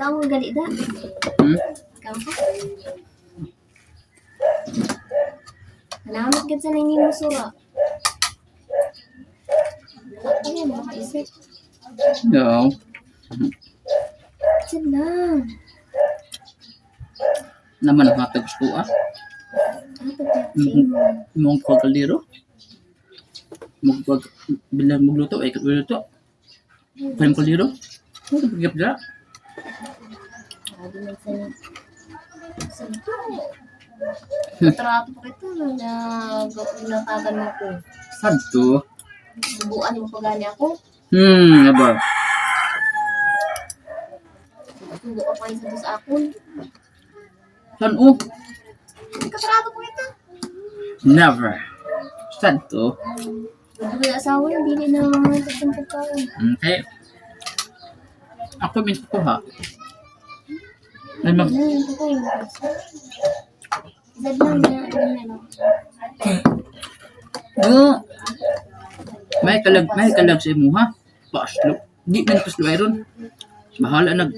Ikaw gali da. Hmm? Ikaw ka. Salamat ka sa nangyay mo sura. Ako yan, makaisip. Yeah. Sad lang. Naman ang hatag ko ah. Ano kaya. Mong kaldero. Magpag bilang magluto ay magluto. Parang kaldero. Ano pagkip dira? Sabi sa pa kita na natagan mo ko. Sad to. Subuan mo pa gani ako. Hmm, aba. Subo ka pa to sa akon. San oh? Katrato ko ito. Never. Sad to. May asawa yun, hindi na mga pagkain. Okay. Ako minsan ko ha. Ay, na, na, no? Oo. May kalag, may kalag sa imo ha. Paslo. Di man paslo iron. Bahala nag.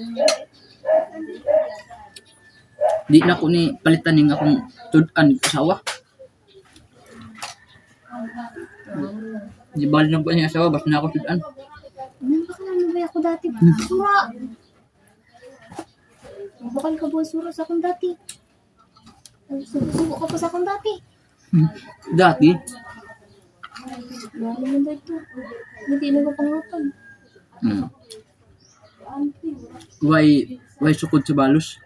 Di na ko ni palitan ning akong tudan asawa. Di bali lang ko niya asawa basta na ako tudan. Ba ka naman ba ako dati? Sura! Bakal ka buwan sura sa akong dati. Subo ka pa sa akong dati. Dati, Lalo mo ba ito? Hindi na ko pangapan. hmm. Why why sukod sa balos?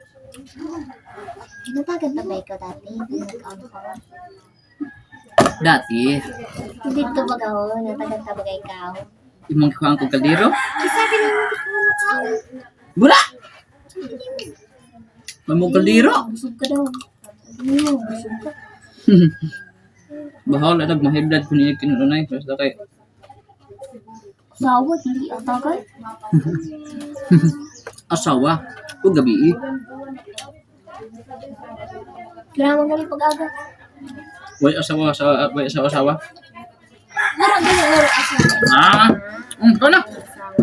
Natagan na ba ikaw dati? Nag-ano ka ba? Dati, Hindi ito ba ako? Natagan na ba ikaw? Imong kuhaan ko kaldero. Na. Bula! Mamong kaldero. Bahala nag mahidad ko niya kinunay. Basta kay Sawa, hindi atagan. asawa o gabi. Kailangan ka rin pag-aga. Way asawa sa way asawa asawa. Mura ka na, mura asawa. Ah, um, ikaw na. Asawa.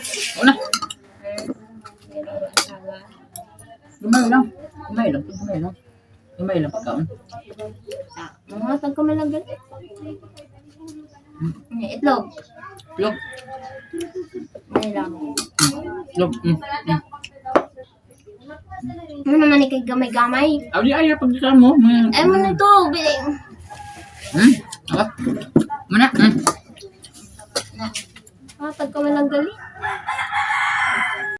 Ikaw na. Mura asawa. Gamay lang. Gamay lang. Gamay lang. Gamay lang pagkaon. Ah, mga tag ka man lang ganun. Mm, Itlog. Log. May lang. Log. Mm. Mm. Ano naman ikay gamay-gamay? Abi ay pagkakaon mo. May- Eh, mo na to. Biling. Hmm? Ako.